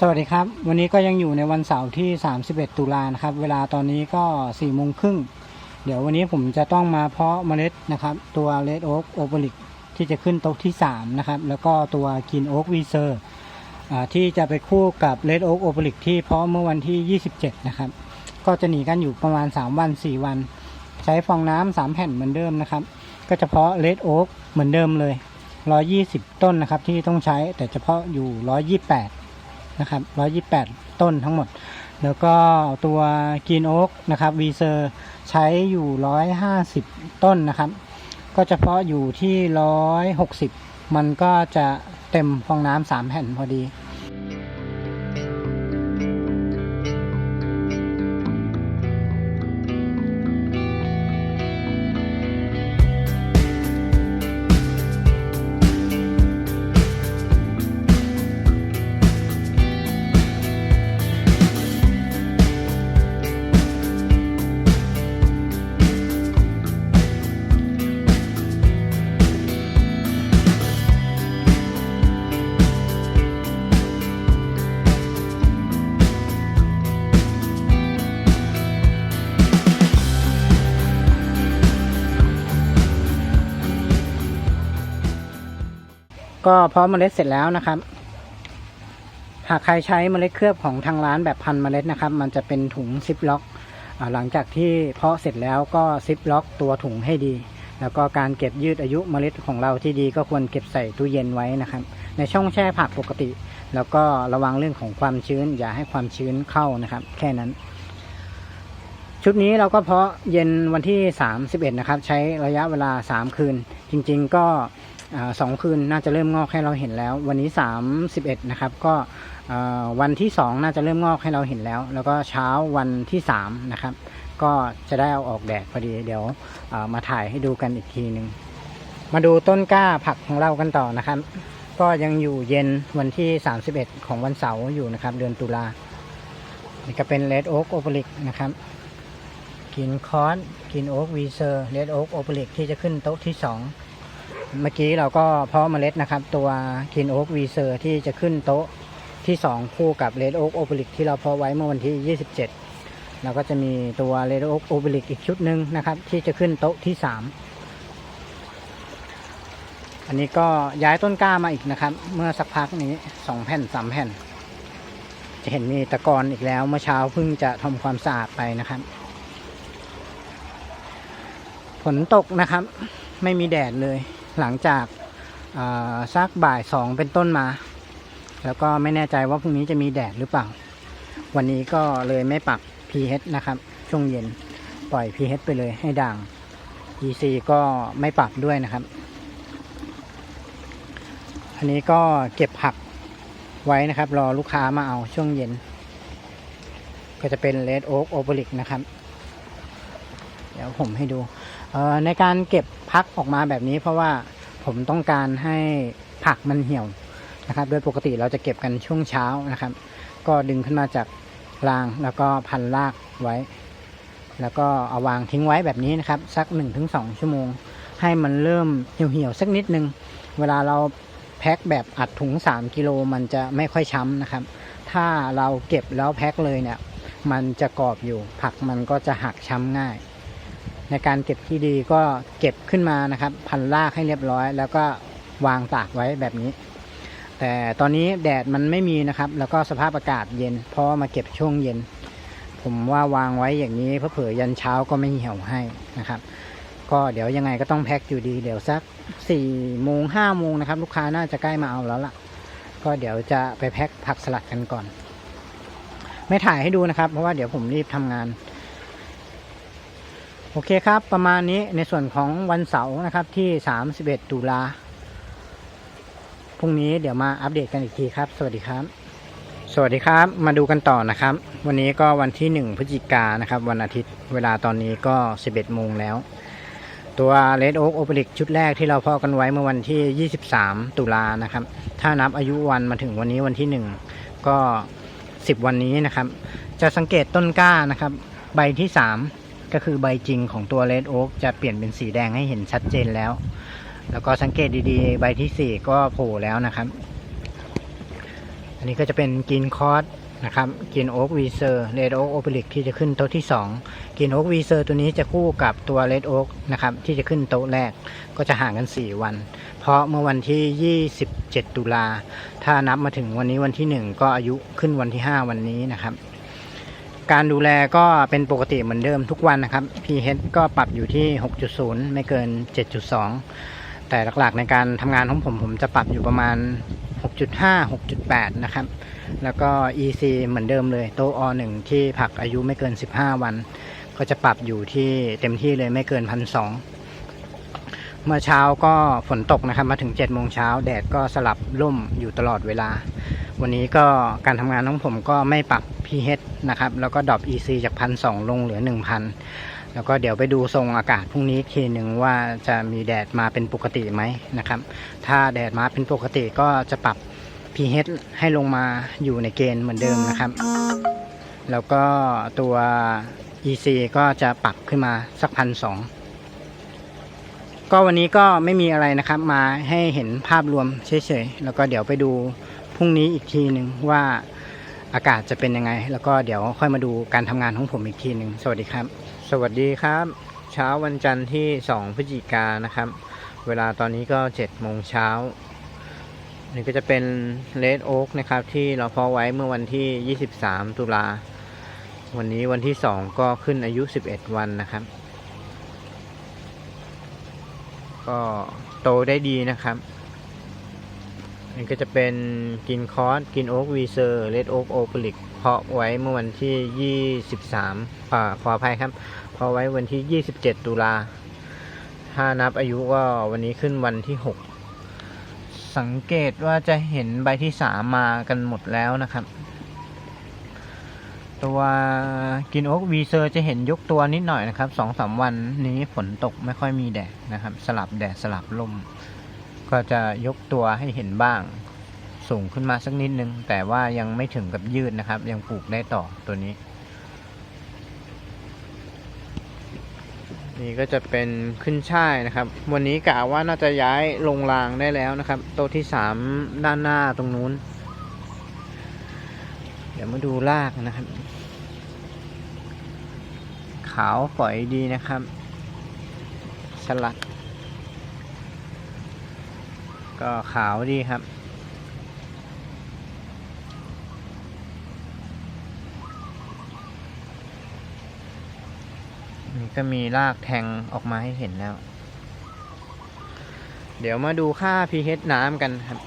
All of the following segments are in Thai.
สวัสดีครับ วันนี้ก็ยังอยู่ในวันเสาร์ที่ 31 ตุลานะครับ เวลาตอนนี้ก็4โมงครึ่ง เดี๋ยววันนี้ผมจะต้องมาเพาะเมล็ดนะครับ ตัวเลดโอ๊กโอเปริกที่จะขึ้นโต๊ะที่ 3 นะครับ แล้วก็ตัวกินโอ๊กวีเซอร์ที่จะไปคู่กับเลดโอ๊กโอเปริกที่เพาะเมื่อวันที่ 27 นะครับ ก็จะหนีกันอยู่ประมาณ 3 วัน 4 วัน ใช้ฟองน้ำ3แผ่นเหมือนเดิมนะครับ ก็จะเพาะเลดโอ๊กเหมือนเดิมเลย 120 ต้นนะครับที่ต้องใช้แต่เฉพาะอยู่ 128 นะครับ 128 ต้นทั้งหมด แล้วก็ตัวกินโอ๊กนะครับวีเซอร์ใช้อยู่ 150 ต้นนะครับ ก็เฉพาะอยู่ที่ 160 มันก็จะเต็มฟองน้ำสามแผ่นพอดี ก็เพาะเมล็ดเสร็จแล้วนะครับ หากใครใช้เมล็ดเคลือบของทางร้านแบบพันเมล็ดนะครับ มันจะเป็นถุงซิปล็อกหลังจากที่เพาะเสร็จแล้วก็ซิปล็อกตัวถุงให้ดี แล้วก็การเก็บยืดอายุเมล็ดของเราที่ดีก็ควรเก็บใส่ตู้เย็นไว้นะครับ ในช่องแช่ผักปกติ แล้วก็ระวังเรื่องของความชื้น อย่าให้ความชื้นเข้านะครับ แค่นั้น ชุดนี้เราก็เพาะเย็นวันที่ 31 นะครับ ใช้ระยะเวลา 3 คืน จริง ๆ ก็ สองคืนน่าจะเริ่มงอกให้เราเห็นแล้ว วันนี้ 31 นะครับ ก็วันที่ 2 น่าจะเริ่มงอกให้เราเห็นแล้ว แล้วก็เช้าวันที่ 3 นะครับ ก็จะได้เอาออกแดดพอดีเดี๋ยวมาถ่ายให้ดูกันอีกทีหนึ่งมาดูต้นกล้าผักของเรากันต่อนะครับ ก็ยังอยู่เย็นวันที่ 31 ของวันเสาร์อยู่นะครับ เดือนตุลานี่ก็เป็นเลดโอ๊กโอเปริกนะครับกินคอนกินโอ๊กวีเซอร์เลดโอ๊กโอเปริกที่จะขึ้นโต๊ะที่ 2 เมื่อกี้เราก็เพาะเมล็ดนะครับ ตัวกินโอ๊กวีเซอร์ที่จะขึ้นโต๊ะที่ 2 คู่กับเลดโอ๊กโอเปริกที่เราเพาะไว้เมื่อวันที่ 27แล้วก็จะมีตัวเลดโอ๊กโอเปริกอีกชุดหนึ่งนะครับ ที่จะขึ้นโต๊ะที่ 3 อันนี้ก็ย้ายต้นกล้ามาอีกนะครับ เมื่อสักพักนี้ 2 แผ่น 3 แผ่น จะเห็นมีตะกอนอีกแล้วเมื่อเช้าเพิ่งจะทำความสะอาดไปนะครับฝนตกนะครับ ไม่มีแดดเลย หลังจากสักบ่ายสองเป็นต้นมา แล้วก็ไม่แน่ใจว่าพรุ่งนี้จะมีแดดหรือเปล่า วันนี้ก็เลยไม่ปรับ pH นะครับ ช่วงเย็นปล่อย pH ไปเลยให้ด่าง EC ก็ไม่ปรับด้วยนะครับ อันนี้ก็เก็บผักไว้นะครับ รอลูกค้ามาเอาช่วงเย็น ก็จะเป็น Red Oak o p e r i c นะครับ เดี๋ยวผมให้ดู ในการเก็บพักออกมาแบบนี้ เพราะว่าผมต้องการให้ผักมันเหี่ยวนะครับ โดยปกติเราจะเก็บกันช่วงเช้านะครับ ก็ดึงขึ้นมาจากรางแล้วก็พันรากไว้ แล้วก็เอาวางทิ้งไว้แบบนี้นะครับ สัก 1-2 ชั่วโมง ให้มันเริ่มเหี่ยวๆสักนิดนึง เวลาเราแพ็คแบบอัดถุง 3 กิโลมันจะไม่ค่อยช้ำนะครับ ถ้าเราเก็บแล้วแพ็คเลยเนี่ย มันจะกรอบอยู่ผักมันก็จะหักช้ำง่าย ในการเก็บที่ดีก็เก็บขึ้นมานะครับ พันรากให้เรียบร้อย แล้วก็วางตากไว้แบบนี้ แต่ตอนนี้แดดมันไม่มีนะครับ แล้วก็สภาพอากาศเย็นเพราะมาเก็บช่วงเย็น ผมว่าวางไว้อย่างนี้เพื่อเผื่อยันเช้าก็ไม่เหี่ยวให้นะครับ ก็เดี๋ยวยังไงก็ต้องแพ็คอยู่ดีเดี๋ยวสักสี่โมงห้าโมงนะครับ ลูกค้าน่าจะใกล้มาเอาแล้วล่ะ ก็เดี๋ยวจะไปแพ็คผักสลัดกันก่อน ไม่ถ่ายให้ดูนะครับ เพราะว่าเดี๋ยวผมรีบทำงาน โอเคครับ ประมาณนี้ในส่วนของวันเสาร์นะครับที่ 31 ตุลาพรุ่งนี้เดี๋ยวมาอัปเดตกันอีกทีครับ สวัสดีครับ สวัสดีครับ มาดูกันต่อนะครับ วันนี้ก็วันที่ 1 พฤศจิกานะครับ วันอาทิตย์เวลาตอนนี้ก็ 11โมงแล้ว ตัว Red Oak o p e r i c ชุดแรกที่เราพาะกันไว้เมื่อวันที่ 23 ตุลานะครับ ถ้านับอายุวันมาถึงวันนี้วันที่ 1 ก็ 10 วันนี้นะครับ จะสังเกตต้นกล้านะครับ ใบที่ 3 ก็คือใบจริงของตัว Red Oak จะเปลี่ยนเป็นสีแดงให้เห็นชัดเจนแล้ว แล้วก็สังเกตดีๆ ใบที่4ก็โผล่แล้วนะครับ อันนี้ก็จะเป็นกินคอร์สนะครับกินโอ๊กวีเซอร์เรดโอ๊กโอเปริกที่จะขึ้นโต๊ะที่2กินโอ๊กวีเซอร์ตัวนี้จะคู่กับตัวเรดโอ๊กนะครับที่จะขึ้นโต๊ะแรกก็จะห่างกัน 4 วัน เพราะเมื่อวันที่ 27 ตุลาถ้านับมาถึงวันนี้วันที่ 1 ก็อายุขึ้นวันที่ 5 วันนี้นะครับ การดูแลก็เป็นปกติเหมือนเดิมทุกวันนะครับ pH ก็ปรับอยู่ที่ 6.0 ไม่เกิน 7.2 แต่หลักๆในการทำงานของผมผมจะปรับอยู่ประมาณ 6.5 6.8 นะครับ แล้วก็ EC เหมือนเดิมเลยโตอ1ที่ผักอายุไม่เกิน 15 วัน ก็จะปรับอยู่ที่เต็มที่เลยไม่เกินพันสองเมื่อเช้าก็ฝนตกนะครับมาถึง7โมงเช้าแดดก็สลับร่มอยู่ตลอดเวลา วันนี้ก็การทำงานของผมก็ไม่ปรับ pH นะครับ แล้วก็ดรอป EC จากพันสลงเหลือ 1,000 แล้วก็เดี๋ยวไปดูทรงอากาศพรุ่งนี้อีกทีหนึ่งว่าจะมีแดดมาเป็นปกติไหมนะครับ ถ้าแดดมาเป็นปกติก็จะปรับ pH ให้ลงมาอยู่ในเกณฑ์เหมือนเดิมนะครับ แล้วก็ตัว EC ก็จะปรับขึ้นมาสักพันสองก็วันนี้ก็ไม่มีอะไรนะครับ มาให้เห็นภาพรวมเฉยๆ แล้วก็เดี๋ยวไปดู พรุ่งนี้อีกทีหนึ่งว่าอากาศจะเป็นยังไง แล้วก็เดี๋ยวค่อยมาดูการทำงานของผมอีกทีหนึ่งสวัสดีครับ สวัสดีครับ เช้าวันจันทร์ที่ 2 พฤศจิกายนนะครับ เวลาตอนนี้ก็7โมงเช้านี่ก็จะเป็นเลดโอ๊กนะครับ ที่เราเพาะไว้เมื่อวันที่ 23 ตุลาวันนี้วันที่ 2 ก็ขึ้นอายุ 11 วันนะครับ ก็โตได้ดีนะครับ นี่ก็จะเป็นกินคอสกินโอ๊กวีเซอร์เลดโอ๊กโอเปริกเพาะไว้เมื่อวันที่ 23อ่าขออภัยครับเพาะไว้วันที่ 27 ตุลาถ้านับอายุก็วันนี้ขึ้นวันที่ 6 สังเกตว่าจะเห็นใบที่ 3 มากันหมดแล้วนะครับ ตัวกินโอ๊กวีเซอร์จะเห็นยกตัวนิดหน่อยนะครับสองสามวันนี้ฝนตกไม่ค่อยมีแดดนะครับ สลับแดดสลับลม ก็จะยกตัวให้เห็นบ้าง สูงขึ้นมาสักนิดนึง แต่ว่ายังไม่ถึงกับยืดนะครับ ยังปลูกได้ต่อตัวนี้ นี่ก็จะเป็นขึ้นช่ายนะครับ วันนี้กะว่าน่าจะย้ายลงรางได้แล้วนะครับ โตที่สามด้านหน้าตรงนู้น เดี๋ยวมาดูรากนะครับ ขาวฝอยดีนะครับ สลัด ก็ขาวดีครับนี่ก็มีรากแทงออกมาให้เห็นแล้ว เดี๋ยวมาดูค่า pH น้ำกันครับ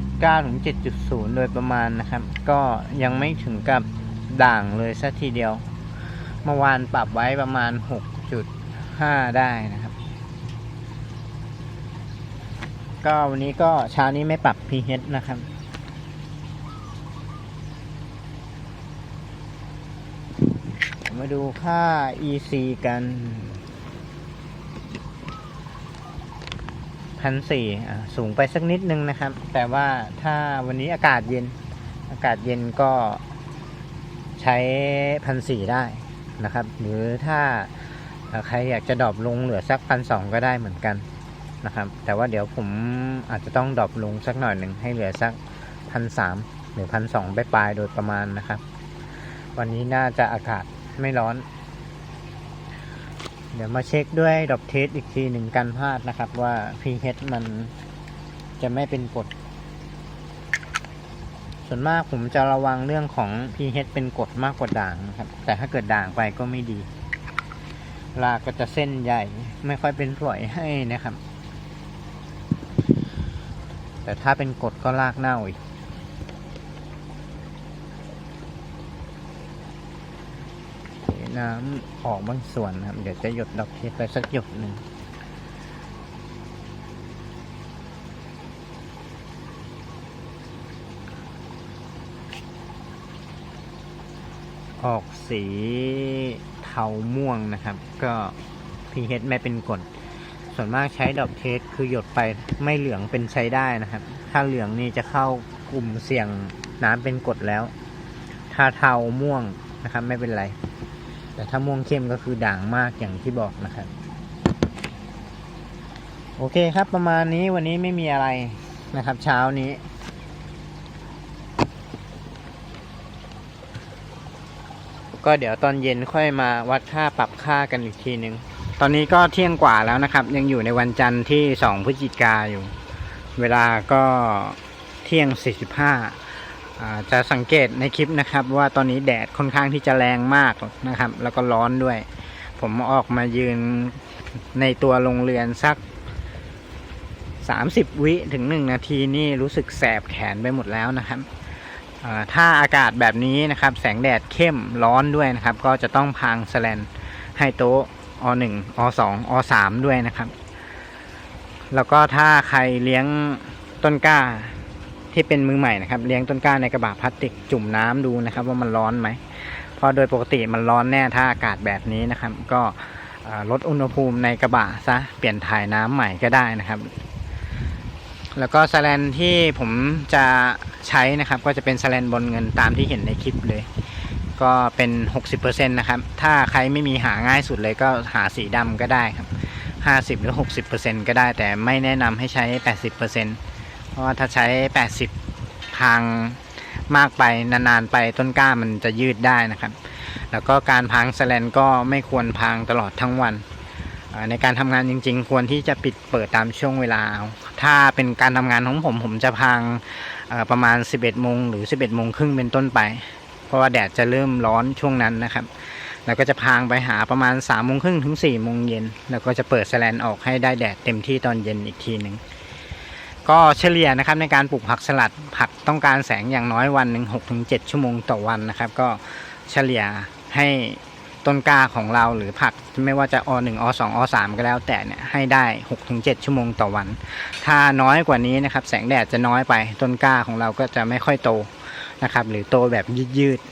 6.9ถึง 7.0 โดยประมาณนะครับ ก็ยังไม่ถึงกับด่างเลยสักทีเดียว เมื่อวานปรับไว้ประมาณ 6.5 ได้นะครับ ก็วันนี้ก็เช้านี้ไม่ปรับ pH นะครับมาดูค่า EC กัน พันสี่สูงไปสักนิดนึงนะครับ แต่ว่าถ้าวันนี้อากาศเย็น อากาศเย็นก็ใช้พันสี่ได้นะครับ หรือถ้าใครอยากจะดรอปลงเหลือสักพันสองก็ได้เหมือนกันนะครับ แต่ว่าเดี๋ยวผมอาจจะต้องดรอปลงสักหน่อยหนึ่งให้เหลือสักพันสามหรือพันสองปลายๆโดยประมาณนะครับ วันนี้น่าจะอากาศไม่ร้อน เดี๋ยวมาเช็คด้วยดอกเทสอีกทีหนึ่งกันพลาดนะครับว่า pH มันจะไม่เป็นกรดส่วนมากผมจะระวังเรื่องของ pH เป็นกรดมากกว่าด่างนะครับ แต่ถ้าเกิดด่างไปก็ไม่ดีราก็จะเส้นใหญ่ ไม่ค่อยเป็นฝอยให้นะครับ แต่ถ้าเป็นกรดก็รากเน่าอีก น้ำออกบางส่วนนะครับ เดี๋ยวจะหยดดอกเทสไปสักหยดหนึ่งออกสีเทาม่วงนะครับ ก็ pH ไม่เป็นกรดส่วนมากใช้ดอกเทสคือหยดไปไม่เหลืองเป็นใช้ได้นะครับ ถ้าเหลืองนี่จะเข้ากลุ่มเสี่ยงน้ำเป็นกรดแล้ว ถ้าเทาม่วงนะครับ ไม่เป็นไร แต่ถ้าม่วงเข้มก็คือด่างมากอย่างที่บอกนะครับ โอเคครับประมาณนี้วันนี้ไม่มีอะไรนะครับ เช้านี้ก็เดี๋ยวตอนเย็นค่อยมาวัดค่าปรับค่ากันอีกทีหนึ่งตอนนี้ก็เที่ยงกว่าแล้วนะครับ ยังอยู่ในวันจันทร์ที่ 2 พฤศจิกาอยู่ เวลาก็เที่ยง 45อ่า จะสังเกตในคลิปนะครับว่าตอนนี้แดดค่อนข้างที่จะแรงมากนะครับ แล้วก็ร้อนด้วย ผมออกมายืนในตัวโรงเรือนสัก 30 วิถึง 1 นาทีนี่รู้สึกแสบแขนไปหมดแล้วนะครับถ้าอากาศแบบนี้นะครับ แสงแดดเข้มร้อนด้วยนะครับ ก็จะต้องพางสแลนให้โต๊ะอ1อ2อ3ด้วยนะครับ แล้วก็ถ้าใครเลี้ยงต้นกล้า ที่เป็นมือใหม่นะครับเลี้ยงต้นกล้าในกระบะพลาสติกจุ่มน้ำดูนะครับ ว่ามันร้อนไหมเพราะโดยปกติมันร้อนแน่ถ้าอากาศแบบนี้นะครับ ก็ลดอุณหภูมิในกระบะซะเปลี่ยนถ่ายน้ำใหม่ก็ได้นะครับ แล้วก็สแลนที่ผมจะใช้นะครับ ก็จะเป็นสแลนบนเงินตามที่เห็นในคลิปเลย ก็เป็น 60%นะครับ ถ้าใครไม่มีหาง่ายสุดเลยก็หาสีดำก็ได้ครับ 50 หรือ 60%ก็ได้แต่ไม่แนะนำให้ใช้ 80% เพราะว่าถ้าใช้ 80 พังมากไปนานๆไปต้นกล้ามันจะยืดได้นะครับ แล้วก็การพังสแลนก็ไม่ควรพังตลอดทั้งวัน ในการทำงานจริง ๆ ควรที่จะปิดเปิดตามช่วงเวลา ถ้าเป็นการทำงานของผมผมจะพังประมาณ 11โมงหรือ 11โมงครึ่งเป็นต้นไป เพราะว่าแดดจะเริ่มร้อนช่วงนั้นนะครับแล้วก็จะพางไปหาประมาณ3โมงครึ่งถึง4โมงเย็น แล้วก็จะเปิดแสลนออกให้ได้แดดเต็มที่ตอนเย็นอีกทีหนึ่ง ก็เฉลี่ยนะครับในการปลูกผักสลัดผักต้องการแสงอย่างน้อยวันหนึ่ง6-7ชั่วโมงต่อวันนะครับ ก็เฉลี่ยให้ต้นกล้าของเราหรือผักไม่ว่าจะอ1อ2อ3ก็แล้วแต่เนี่ยให้ได้6-7 ชั่วโมงต่อวัน ถ้าน้อยกว่านี้นะครับ แสงแดดจะน้อยไปต้นกล้าของเราก็จะไม่ค่อยโตนะครับ หรือโตแบบยืดๆ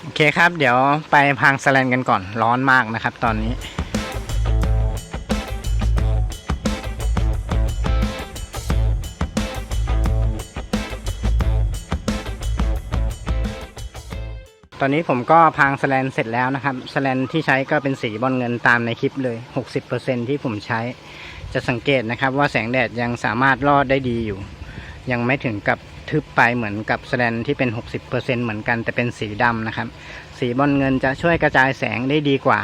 โอเคครับ เดี๋ยวไปพังสแลนกันก่อนร้อนมากนะครับ ตอนนี้ ตอนนี้ผมก็พางสแลนเสร็จแล้วนะครับสแลนที่ใช้ก็เป็นสีบอลเงินตามในคลิปเลย 60%ที่ผมใช้จะสังเกตนะครับ ว่าแสงแดดยังสามารถรอดได้ดีอยู่ ยังไม่ถึงกับทึบไปเหมือนกับสแลนที่เป็น 60%เหมือนกันแต่เป็นสีดำนะครับ สีบอลเงินจะช่วยกระจายแสงได้ดีกว่า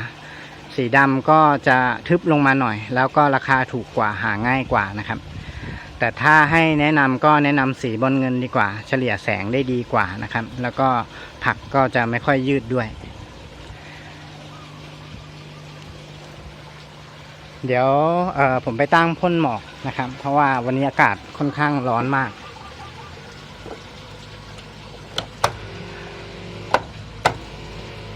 สีดำก็จะทึบลงมาหน่อย แล้วก็ราคาถูกกว่าหาง่ายกว่านะครับแต่ถ้าให้แนะนำก็แนะนำสีบอลเงินดีกว่า เฉลี่ยแสงได้ดีกว่านะครับ แล้วก็ ผักก็จะไม่ค่อยยืดด้วย เดี๋ยวผมไปตั้งพ่นหมอกนะครับ เพราะว่าวันนี้อากาศค่อนข้างร้อนมาก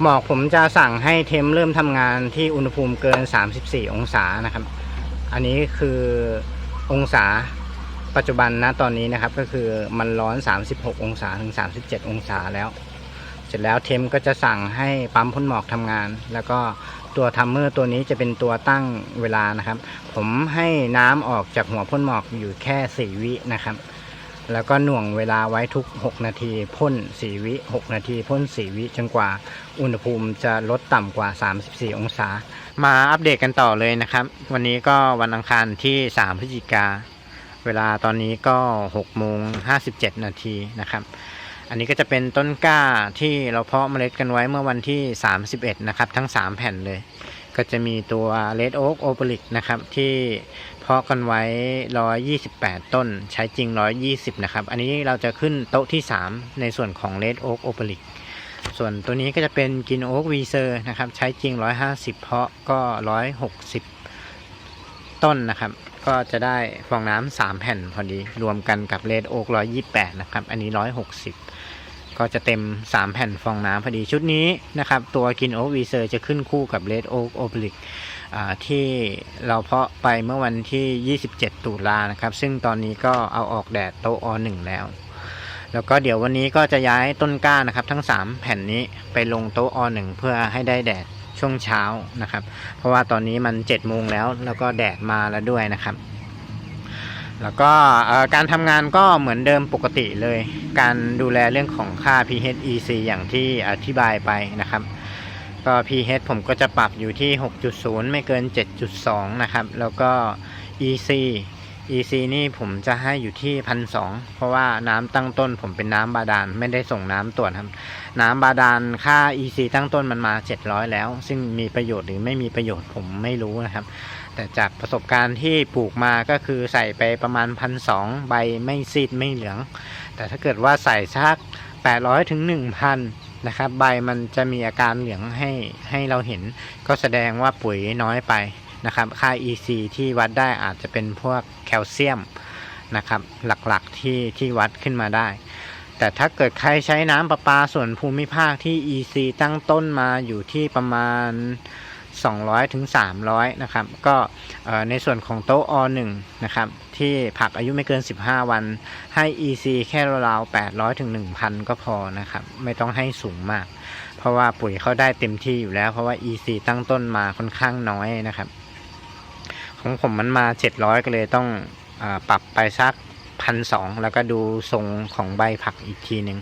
หมอกผมจะสั่งให้เทมเริ่มทำงานที่อุณหภูมิเกิน 34 องศานะครับ อันนี้คือองศาปัจจุบันนะตอนนี้นะครับ ก็คือมันร้อน 36 องศาถึง 37 องศาแล้ว สร็จแล้วเทมก็จะสั่งให้ปั๊มพ่นหมอกทำงาน แล้วก็ตัวทัมเมอร์ตัวนี้จะเป็นตัวตั้งเวลานะครับ ผมให้น้ำออกจากหัวพ่นหมอกอยู่แค่ 4 วินะครับ แล้วก็หน่วงเวลาไว้ทุก 6 นาทีพ่น 4 วิ 6 นาทีพ่น 4 วิจนกว่าอุณหภูมิจะลดต่ำกว่า 34 องศา มาอัปเดตกันต่อเลยนะครับ วันนี้ก็วันอังคารที่ 3 พฤศจิกา เวลาตอนนี้ก็6โมง57 นาทีนะครับ อันนี้ก็จะเป็นต้นกล้าที่เราเพาะเมล็ดกันไว้เมื่อวันที่ 31 นะครับ ทั้ง 3 แผ่นเลย ก็จะมีตัว Red Oak o p a l i c นะครับ ที่เพาะกันไว้ 128 ต้น ใช้จริง 120 นะครับ อันนี้เราจะขึ้นโต๊ะที่ 3 ในส่วนของ Red Oak o p a l i c ส่วนตัวนี้ก็จะเป็นกินโอ๊กวีเซอร์นะครับ ใช้จริง 150 เพาะก็ 160 ต้นนะครับก็จะได้ฟองน้ำสามแผ่นพอดี รวมกันกับเลดโอ๊ก128นะครับ อันนี้160ก็ ก็จะเต็ม 3 แผ่นฟองน้ำพอดีชุดนี้นะครับ ตัวกินโอ๊กวีเซอร์จะขึ้นคู่กับเลดโอ๊กโอเปลิกที่เราเพาะไปเมื่อวันที่ 27 ตุลานะครับ ซึ่งตอนนี้ก็เอาออกแดดโตะอหนึ่งแล้ว แล้วก็เดี๋ยววันนี้ก็จะย้ายต้นกล้านะครับ ทั้ง 3 แผ่นนี้ไปลงโต๊ะอหนึ่งเพื่อให้ได้แดดช่วงเช้านะครับ เพราะว่าตอนนี้มัน7จ็ดโมงแล้วแล้วก็แดดมาแล้วด้วยนะครับ แล้วก็การทำงานก็เหมือนเดิมปกติเลย การดูแลเรื่องของค่า pH EC อย่างที่อธิบายไปนะครับ ก็ pH ผมก็จะปรับอยู่ที่ 6.0 ไม่เกิน 7.2 นะครับ แล้วก็ EC EC นี่ผมจะให้อยู่ที่พันสเพราะว่าน้ำตั้งต้นผมเป็นน้ำบาดาลไม่ได้ส่งน้ำตรวจครับ น้ำบาดาลค่า EC ตั้งต้นมันมา 700 แล้ว ซึ่งมีประโยชน์หรือไม่มีประโยชน์ผมไม่รู้นะครับ แต่จากประสบการณ์ที่ปลูกมาก็คือใส่ไปประมาณพันสองใบไม่ซีดไม่เหลือง แต่ถ้าเกิดว่าใส่ชัก 800ถึง1,000นะครับใบมันจะมีอาการเหลืองให้ให้เราเห็น ก็แสดงว่าปุ๋ยน้อยไปนะครับ ค่า EC ที่วัดได้อาจจะเป็นพวกแคลเซียมนะครับ หลักๆที่ที่วัดขึ้นมาได้ แต่ถ้าเกิดใครใช้น้ำประปาส่วนภูมิภาคที่ EC ตั้งต้นมาอยู่ที่ประมาณ 200ถึง300นะครับก็ในส่วนของโต๊ะอ1นะครับที่ผักอายุไม่เกิน 15 วัน ให้ EC แค่ราวๆ800ถึง1,000 ก็พอนะครับไม่ต้องให้สูงมาก เพราะว่าปุ๋ยเขาได้เต็มที่อยู่แล้ว เพราะว่า EC ตั้งต้นมาค่อนข้างน้อยนะครับ ของผมมันมา 700 ก็เลยต้องอปรับไปสักพันสองแล้วก็ดูทรงของใบผักอีกทีหนึ่ง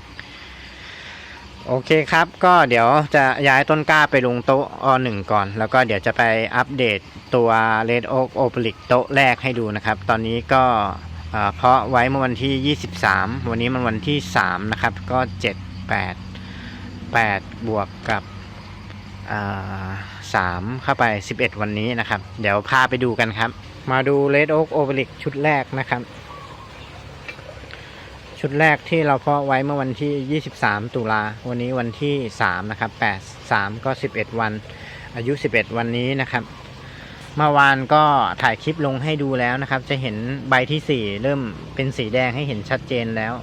โอเคครับ ก็เดี๋ยวจะย้ายต้นกล้าไปลงโต๊ะอหนึ่งก่อน แล้วก็เดี๋ยวจะไปอัปเดตตัว Red Oak o p a l i c โต๊ะแรกให้ดูนะครับ ตอนนี้ก็เพาะไว้เมื่อวันที่ 23 วันนี้มันวันที่ 3 นะครับ ก็ 7 8 8 บวกกับอ่า3เข้าไป 11 วันนี้นะครับ เดี๋ยวพาไปดูกันครับ มาดู Red Oak o p a l i c ชุดแรกนะครับ ชุดแรกที่เราเพาะไว้เมื่อวันที่ 23 ตุลา วันนี้วันที่ 3 นะครับ 8 3 ก็ 11 วัน อายุ 11 วันนี้นะครับ เมื่อวานก็ถ่ายคลิปลงให้ดูแล้วนะครับ จะเห็นใบที่ 4 เริ่มเป็นสีแดงให้เห็นชัดเจนแล้ว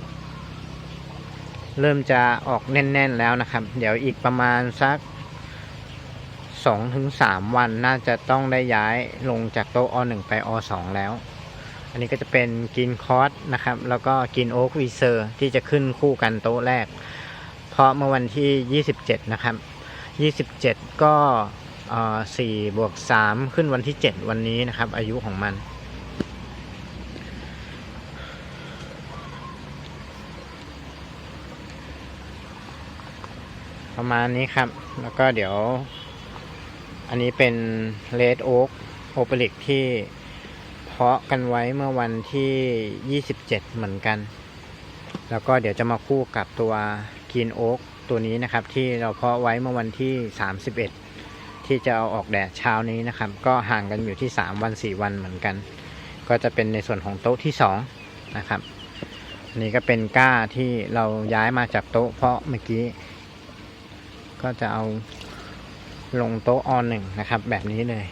เริ่มจะออกแน่น ๆ แล้วนะครับ เดี๋ยวอีกประมาณสัก 2-3 วันน่าจะต้องได้ย้ายลงจากโต๊ะอ1ไปอ2แล้ว อันนี้ก็จะเป็นกินคอร์สนะครับ แล้วก็กินโอ๊กวีเซอร์ที่จะขึ้นคู่กันโต๊ะแรก เพราะเมื่อวันที่ 27 นะครับ 27 ก็สี่บวก3ขึ้นวันที่ 7 วันนี้นะครับ อายุของมัน ประมาณนี้ครับ แล้วก็เดี๋ยว อันนี้เป็นเลดโอ๊กโอเปริกที่ เพาะกันไว้เมื่อวันที่ 27 เหมือนกัน แล้วก็เดี๋ยวจะมาคู่กับตัวกินโอ๊กตัวนี้นะครับ ที่เราเพาะไว้เมื่อวันที่ 31 ที่จะเอาออกแดดเช้านี้นะครับ ก็ห่างกันอยู่ที่ 3 วัน 4 วันเหมือนกัน ก็จะเป็นในส่วนของโต๊ะที่ 2 นะครับนนี้ก็เป็นก้าที่เราย้ายมาจากโต๊ะเพาะเมื่อกี้ ก็จะเอาลงโต๊ะออนหนึ่งนะครับ แบบนี้เลย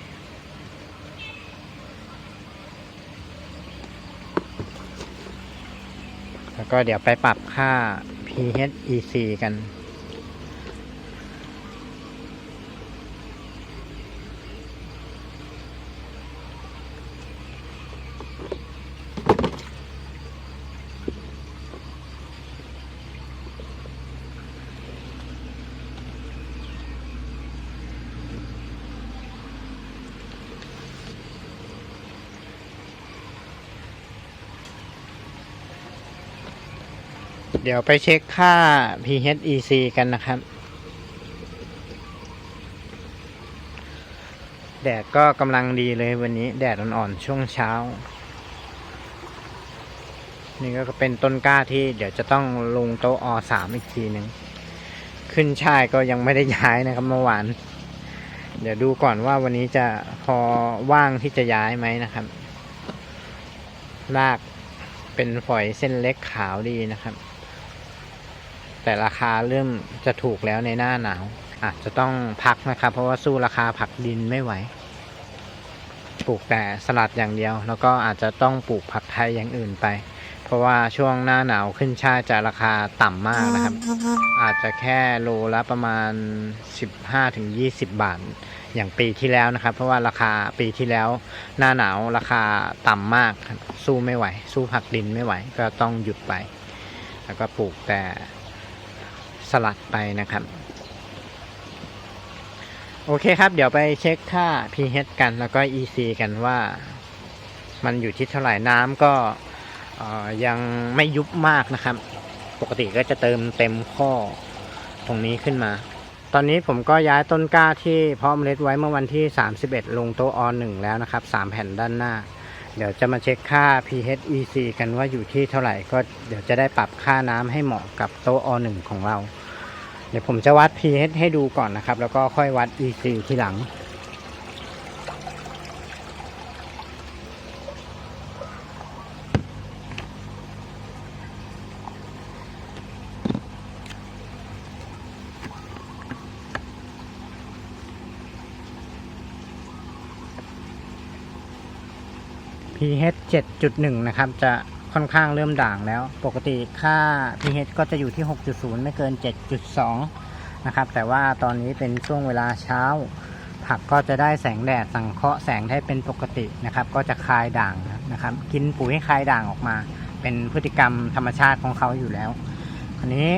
แล้วก็เดี๋ยวไปปรับค่า pH EC กัน เดี๋ยวไปเช็คค่า pH EC กันนะครับ แดดก็กำลังดีเลยวันนี้แดดอ่อนๆช่วงเช้า นี่ก็เป็นต้นกล้าที่เดี๋ยวจะต้องลงโต๊ะอสามอีกทีหนึ่งขึ้นช่ายก็ยังไม่ได้ย้ายนะครับเมื่อวาน เดี๋ยวดูก่อนว่าวันนี้จะพอว่างที่จะย้ายไหมนะครับรากเป็นฝอยเส้นเล็กขาวดีนะครับ แต่ราคาเริ่มจะถูกแล้วในหน้าหนาว อาจจะต้องพักนะครับ เพราะว่าสู้ราคาผักดินไม่ไหว ปลูกแต่สลัดอย่างเดียว แล้วก็อาจจะต้องปลูกผักไทยอย่างอื่นไป เพราะว่าช่วงหน้าหนาวขึ้นช่ายจะราคาต่ำมากนะครับ อาจจะแค่โลละประมาณ 15-20 บาทอย่างปีที่แล้วนะครับ เพราะว่าราคาปีที่แล้ว หน้าหนาวราคาต่ำมากสู้ไม่ไหว สู้ผักดินไม่ไหว ก็ต้องหยุดไป แล้วก็ปลูกแต่ ลัดไปนะครับ โอเคครับ เดี๋ยวไปเช็คค่า pH กันแล้วก็ EC กันว่ามันอยู่ที่เท่าไหร่น้ำก็ยังไม่ยุบมากนะครับ ปกติก็จะเติมเต็มข้อตรงนี้ขึ้นมา ตอนนี้ผมก็ย้ายต้นกล้าที่เพาะเมล็ดไว้เมื่อวันที่ 31 ลงโต๊ะออนหนึ่งแล้วนะครับ 3 แผ่นด้านหน้า เดี๋ยวจะมาเช็คค่า pH EC กันว่าอยู่ที่เท่าไหร่ ก็เดี๋ยวจะได้ปรับค่าน้ำให้เหมาะกับโต๊ะอหนึ่งของเรา เดี๋ยวผมจะวัด pH ให้ดูก่อนนะครับ แล้วก็ค่อยวัด EC ทีหลัง pH 7.1 นะครับจะ ค่อนข้างเริ่มด่างแล้ว ปกติค่า pH ก็จะอยู่ที่ 6.0 ไม่เกิน 7.2 นะครับ แต่ว่าตอนนี้เป็นช่วงเวลาเช้า ผักก็จะได้แสงแดดสังเคราะห์แสงได้เป็นปกตินะครับ ก็จะคลายด่างนะครับ กินปุ๋ยให้คลายด่างออกมา เป็นพฤติกรรมธรรมชาติของเขาอยู่แล้วอันนี้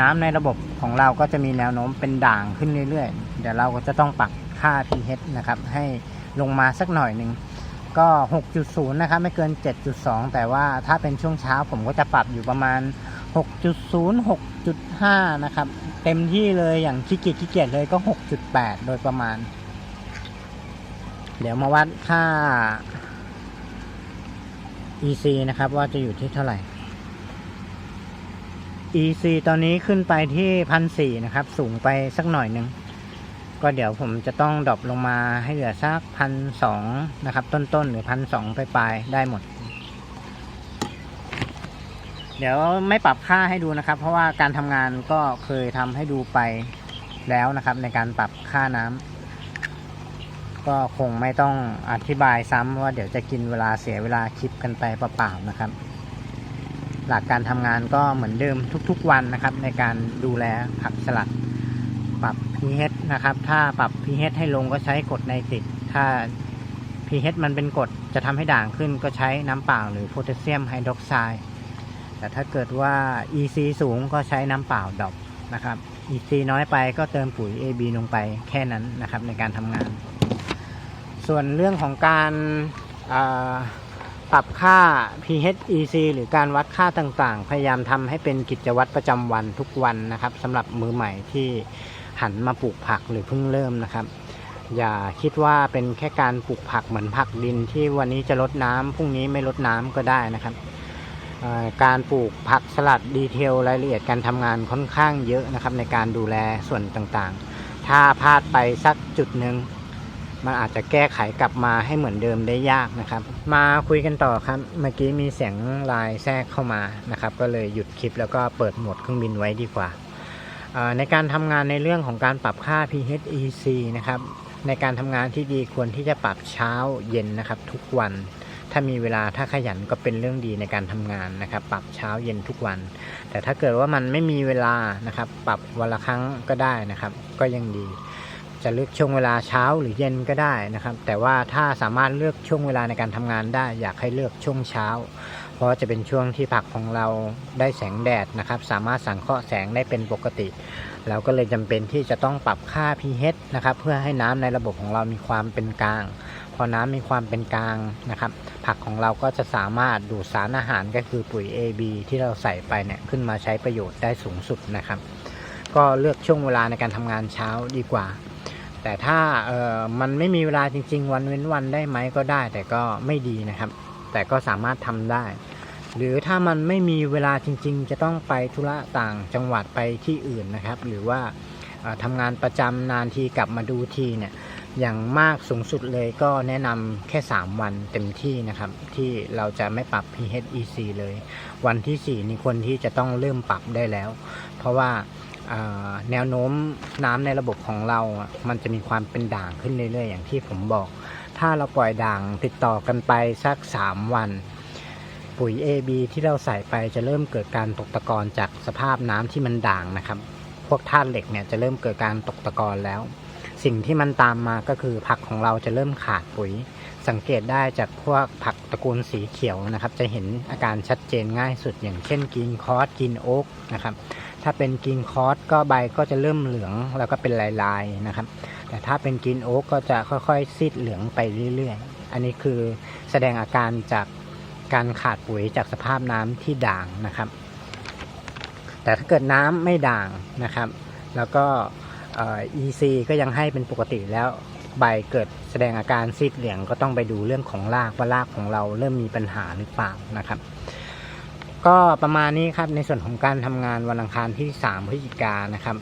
น้ำในระบบของเราก็จะมีแนวโน้มเป็นด่างขึ้นเรื่อยๆ เดี๋ยวเราก็จะต้องปรับค่า pH นะครับ ให้ลงมาสักหน่อยหนึ่ง ก็ 6.0 นะครับ ไม่เกิน 7.2 แต่ว่าถ้าเป็นช่วงเช้าผมก็จะปรับอยู่ประมาณ 6.0 6.5 นะครับ เต็มที่เลยอย่างขี้เกียจขี้เกียจเลยก็ 6.8 โดยประมาณ เดี๋ยวมาวัดค่า EC นะครับว่าจะอยู่ที่เท่าไหร่ EC ตอนนี้ขึ้นไปที่พันสี่นะครับ สูงไปสักหน่อยหนึ่ง ก็เดี๋ยวผมจะต้องดรอปลงมาให้เหลือสักพันสองนะครับ ต้นๆหรือพันสองปลายๆได้หมด เดี๋ยวไม่ปรับค่าให้ดูนะครับ เพราะว่าการทำงานก็เคยทำให้ดูไปแล้วนะครับ ในการปรับค่าน้ำก็คงไม่ต้องอธิบายซ้ำว่าเดี๋ยวจะกินเวลาเสียเวลาคลิปกันไปเปล่าๆนะครับ หลักการทำงานก็เหมือนเดิมทุกๆวันนะครับ ในการดูแลผักสลัด ปรับ pH นะครับ ถ้าปรับ pH ให้ลงก็ใช้กดไนติก ถ้า pH มันเป็นกรดจะทำให้ด่างขึ้นก็ใช้น้ำเปล่าหรือโพแทสเซียมไฮดรอกไซด์ แต่ถ้าเกิดว่า EC สูงก็ใช้น้ำเปล่าดอปนะครับ EC น้อยไปก็เติมปุ๋ย AB ลงไปแค่นั้นนะครับในการทำงาน ส่วนเรื่องของการปรับค่า pH EC หรือการวัดค่าต่างๆ พยายามทำให้เป็นกิจวัตรประจำวันทุกวันนะครับสำหรับมือใหม่ที่ หันมาปลูกผักหรือเพิ่งเริ่มนะครับ อย่าคิดว่าเป็นแค่การปลูกผักเหมือนผักดินที่วันนี้จะลดน้ำพรุ่งนี้ไม่ลดน้ำก็ได้นะครับการปลูกผักสลัดดีเทลรายละเอียดการทำงานค่อนข้างเยอะนะครับ ในการดูแลส่วนต่างๆ ถ้าพลาดไปสักจุดหนึ่งมันอาจจะแก้ไขกลับมาให้เหมือนเดิมได้ยากนะครับ มาคุยกันต่อครับ เมื่อกี้มีเสียงลน์แทรกเข้ามานะครับ ก็เลยหยุดคลิปแล้วก็เปิดโหมดเครื่องบินไว้ดีกว่า ในการทำงานในเรื่องของการปรับค่า pH EC นะครับในการทำงานที่ดีควรที่จะปรับเช้าเย็นนะครับทุกวัน ถ้ามีเวลาถ้าขยันก็เป็นเรื่องดีในการทำงานนะครับ ปรับเช้าเย็นทุกวัน แต่ถ้าเกิดว่ามันไม่มีเวลานะครับ ปรับวันละครั้งก็ได้นะครับ ก็ยังดี จะเลือกช่วงเวลาเช้าหรือเย็นก็ได้นะครับ แต่ว่าถ้าสามารถเลือกช่วงเวลาในการทำงานได้ อยากให้เลือกช่วงเช้า เพราะจะเป็นช่วงที่ผักของเราได้แสงแดดนะครับ สามารถสังเคราะห์แสงได้เป็นปกติ เราก็เลยจำเป็นที่จะต้องปรับค่า pH นะครับ เพื่อให้น้ำในระบบของเรามีความเป็นกลาง พอน้ำมีความเป็นกลางนะครับ ผักของเราก็จะสามารถดูดสารอาหารก็คือปุ๋ย AB ที่เราใส่ไปเนี่ยขึ้นมาใช้ประโยชน์ได้สูงสุดนะครับ ก็เลือกช่วงเวลาในการทำงานเช้าดีกว่าแต่ถ้าเออมันไม่มีเวลาจริง ๆ วันเว้นวันได้ไหมก็ได้ แต่ก็ไม่ดีนะครับ แต่ก็สามารถทำได้ หรือถ้ามันไม่มีเวลาจริง ๆ จะต้องไปธุระต่างจังหวัดไปที่อื่นนะครับ หรือว่าทำงานประจำนานทีกลับมาดูทีเนี่ยอย่างมากสูงสุดเลยก็แนะนำแค่ 3 วันเต็มที่นะครับ ที่เราจะไม่ปรับ pH EC เลย วันที่ 4 นี่ควรที่จะต้องเริ่มปรับได้แล้ว เพราะว่าแนวโน้มน้ำในระบบของเรา มันจะมีความเป็นด่างขึ้นเรื่อยๆ อย่างที่ผมบอก ถ้าเราปล่อยด่างติดต่อกันไปสัก 3 วัน ปุ๋ย AB ที่เราใส่ไปจะเริ่มเกิดการตกตะกอนจากสภาพน้ำที่มันด่างนะครับ พวกธาตุเหล็กเนี่ยจะเริ่มเกิดการตกตะกอนแล้ว สิ่งที่มันตามมาก็คือผักของเราจะเริ่มขาดปุ๋ย สังเกตได้จากพวกผักตระกูลสีเขียวนะครับ จะเห็นอาการชัดเจนง่ายสุดอย่างเช่นกินคอสกินโอ๊กนะครับ ถ้าเป็นกินคอสก็ใบก็จะเริ่มเหลืองแล้วก็เป็นลายๆนะครับ แต่ถ้าเป็นกินโอ๊กก็จะค่อยๆซีดเหลืองไปเรื่อยๆ อันนี้คือแสดงอาการจาก การขาดปุ๋ยจากสภาพน้ำที่ด่างนะครับ แต่ถ้าเกิดน้ำไม่ด่างนะครับ แล้วก็ EC ก็ยังให้เป็นปกติแล้วใบเกิดแสดงอาการซีดเหลืองก็ต้องไปดูเรื่องของรากว่ารากของเราเริ่มมีปัญหาหรือเปล่านะครับ ก็ประมาณนี้ครับในส่วนของการทำงานวันอังคารที่ 3 พฤศจิกานะครับ